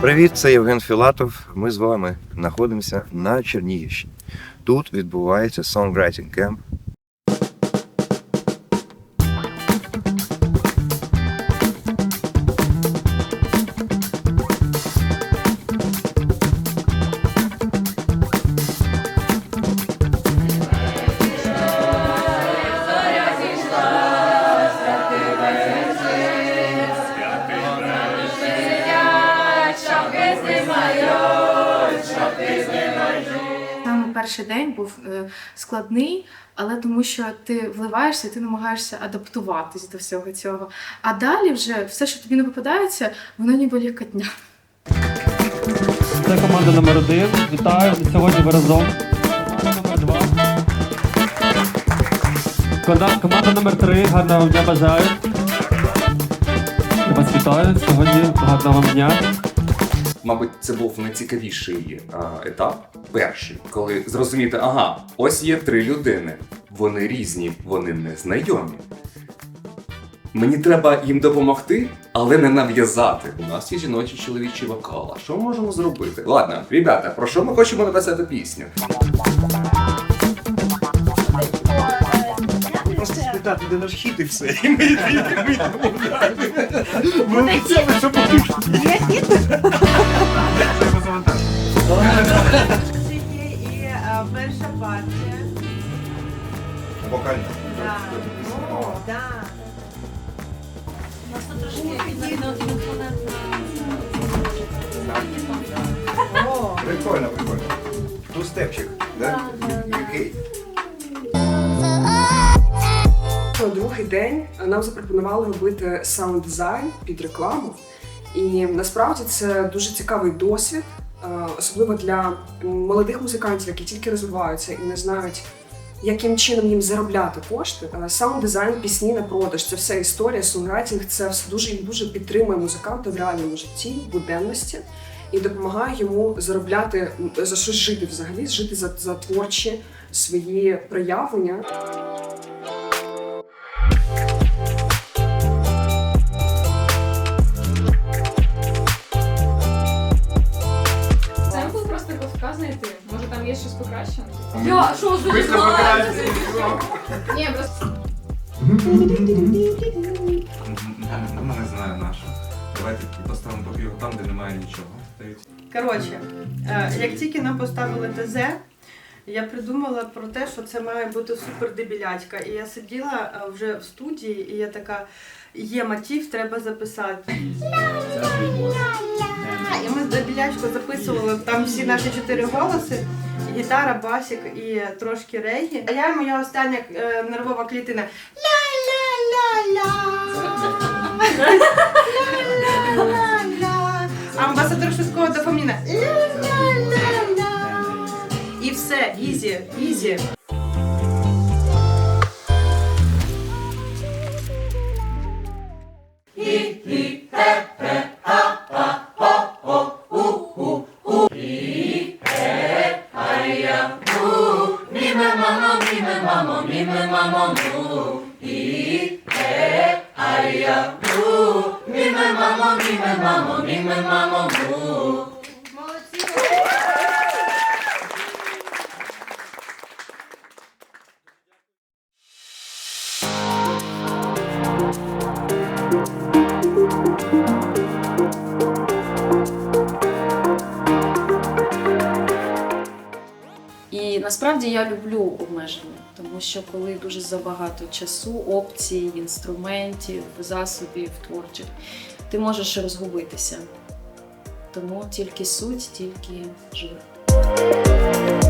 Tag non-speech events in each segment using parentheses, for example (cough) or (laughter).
Привіт, це Євген Філатов. Ми з вами знаходимося на Чернігівщині. Тут відбувається Songwriting Camp. Перший день був е, складний, але тому що ти вливаєшся, і ти намагаєшся адаптуватись до всього цього. А далі вже все, що тобі не попадається, воно ніби лікотня. Це команда номер один. Вітаю. Сьогодні ви разом. Команда номер два. Команда, номер три. Гарного вам дня бажаю. Я вас вітаю. Сьогодні гарного вам дня. Мабуть, це був найцікавіший а, етап, перший, коли зрозуміти, ага, ось є три людини. Вони різні, вони не знайомі. Мені треба їм допомогти, але не нав'язати. У нас є жіночий чоловічий вокал. А що ми можемо зробити? Ладно, ребята, про що ми хочемо написати пісню? Просто спитати, де наш хід і все. І ми йдемо. Ми обіцяли, що будемо. Є хід? і е, перша партія. Да. У нас трошки Прикольно, прикольно. Тустепчик, да? Який? Другий день нам запропонували робити саунд дизайн під рекламу. І насправді це дуже цікавий досвід, особливо для молодих музикантів, які тільки розвиваються і не знають, яким чином їм заробляти кошти. Саунд дизайн, пісні на продаж це все історія, сонграйтинг це все дуже і дуже підтримує музиканта в реальному житті, в буденності і допомагає йому заробляти за щось жити взагалі, жити за, за творчі свої проявлення. Покращене? Я що зробила? Ні, просто Ну, не знаю нашу. Давайте поставимо його там, де немає нічого. Коротше, е, як тільки нам поставили ТЗ, я придумала про те, що це має бути супер дебілячка. І я сиділа е, вже в студії, і я така, є мотив, треба записати. І ми з дебілячку записували там всі наші чотири голоси. Гітара, басик і трошки регі. А я моя остання е, нервова клітина. Ля-ля-ля-ля. Амбасадор швидкого дофаміна. Ля-ля-ля-ля. І все, ізі, ізі. Насправді я люблю обмеження, тому що коли дуже забагато часу, опцій, інструментів, засобів творчих, ти можеш розгубитися. Тому тільки суть, тільки жир.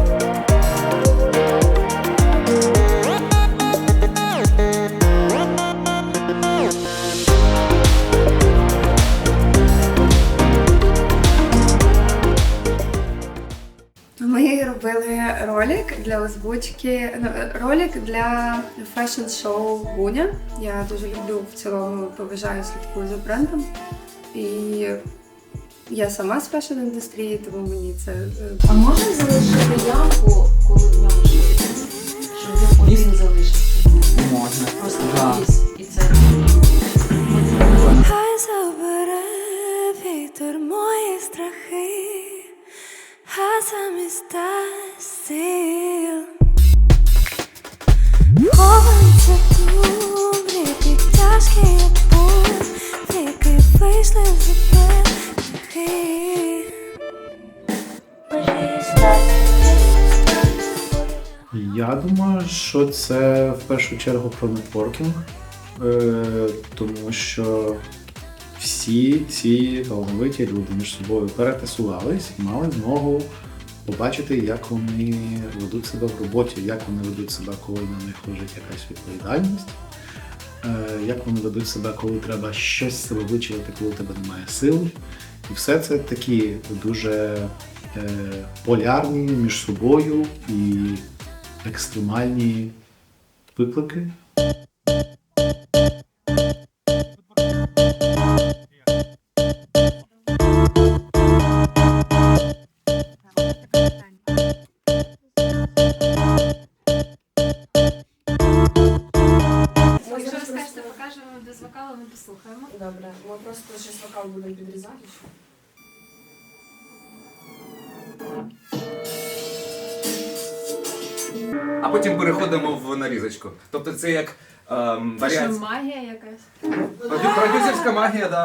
Робили ролик для озвучки, ну, ролик для фешн-шоу Гуня. Я дуже люблю в цілому, поважаю, слідкую за брендом. І я сама з фешн-індустрії, тому мені це е, А можна залишити ямку, коли в ньому жити? Щоб він один залишився. Можна. Просто Да. І це Хай забере вітер мої страхи. Птахи, а замість стил. Ховаються дубрі, під тяжкі пуль, тільки вийшли в птахи. Я думаю, що це в першу чергу про нетворкінг, е, тому що всі ці талановиті люди між собою перетасувались і мали змогу побачити, як вони ведуть себе в роботі, як вони ведуть себе, коли на них лежить якась відповідальність, е, як вони ведуть себе, коли треба щось себе вичувати, коли у тебе немає сил. І все це такі дуже е, полярні між собою і екстремальні виклики. Будемо підрізати. А потім переходимо в нарізочку. Тобто це як ем, Це що, магія якась? Продю- Продюсерська магія, да.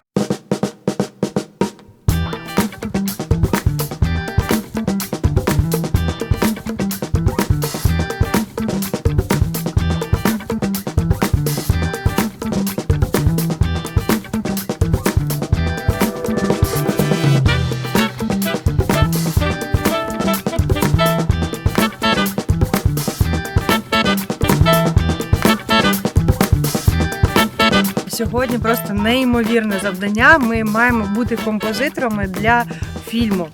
Сьогодні просто неймовірне завдання. Ми маємо бути композиторами для фільму.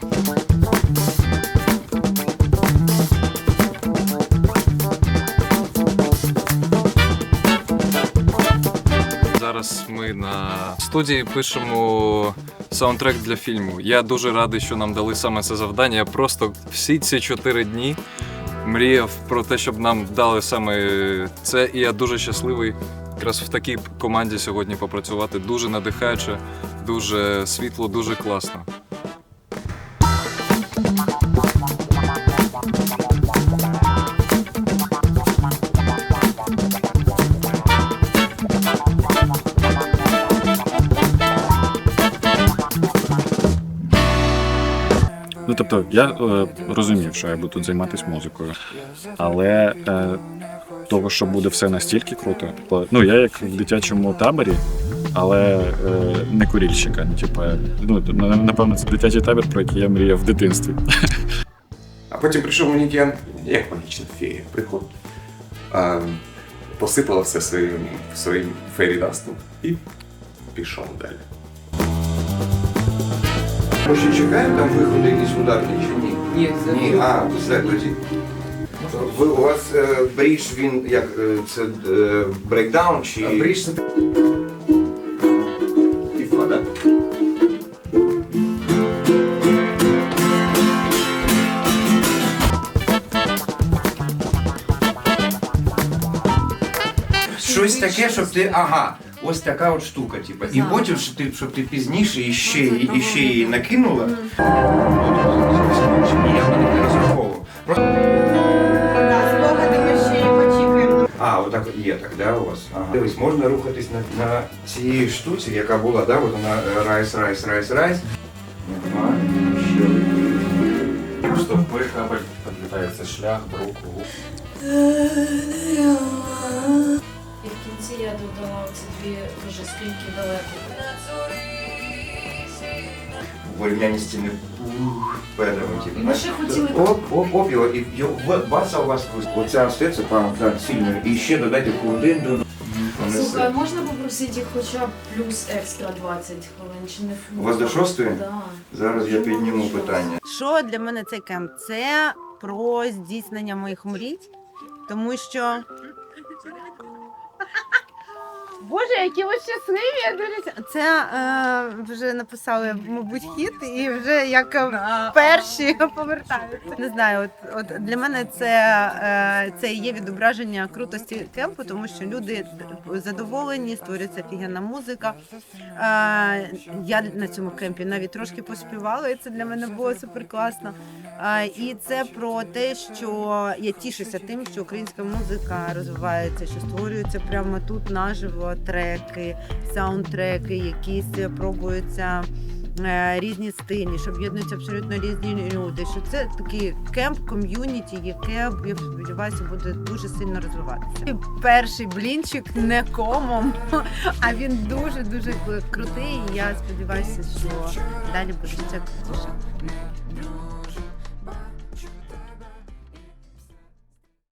Зараз ми на студії пишемо саундтрек для фільму. Я дуже радий, що нам дали саме це завдання. Я просто всі ці чотири дні мріяв про те, щоб нам дали саме це. І я дуже щасливий якраз в такій команді сьогодні попрацювати. Дуже надихаюче, дуже світло, дуже класно. Ну тобто, я е, розумів, що я буду тут займатися музикою, але е, того, що буде все настільки круто, бо, ну я як в дитячому таборі, але е, не курільщика. Ну, типу, ну напевно, це дитячий табір, про який я мріяв в дитинстві. А потім прийшов манікен, як магічна фея. Приходить. А, посипала все своїм, своїм фейрідастом і пішов далі. Ми ще чекаємо там виходу якісь ударні чи ні? Ні, ні. А, все тоді. Ви, у вас е, брідж, він як е, це е, брейкдаун чи. Брідж це Фіфа, да? Щось таке, щоб ти. Ага, ось така от штука, типу. І потім, щоб ти, щоб ти пізніше іще, її- іще її накинула. Ні, я не розраховував. Просто... Спогади ми ще й почекаємо. А, отак от є так, да, у вас? Ага. Дивись, можна рухатись на, на цій штуці, яка була, да, от вона е, райс, райс, райс, райс. Ага, ще. Стовпи, кабель, підлітає це шлях, брук, гук. Кінці я додала ці дві дуже стрімкі далеко. В порівнянні з цими типу. Ми ще хотіли- Оп, оп, оп, і, і, в- баса у вас оця все, це прям так сильно. І ще додайте один до Слухай, можна попросити їх хоча б плюс екстра 20 хвилин, чи не У вас до шостої? Да. Зараз я підніму питання. Що для мене цей кемп? Це про здійснення моїх мрій, тому що Боже, які ви щасливі! Я ща- Це е, вже написали, мабуть, хіт, і вже як е, перші повертаються. Не знаю, от, от для мене це, е, це є відображення крутості кемпу, тому що люди задоволені, створюється офігенна музика. Е, я на цьому кемпі навіть трошки поспівала, і це для мене було супер класно. Е, і це про те, що я тішуся тим, що українська музика розвивається, що створюються прямо тут наживо треки, саундтреки, якісь пробуються. е, Різні стилі, що об'єднуються абсолютно різні люди. Що це такий кемп ком'юніті, яке я сподіваюся буде дуже сильно розвиватися. І Перший блінчик не комом, (laughs) а він дуже дуже крутий. І я сподіваюся, що далі буде ще крутіше.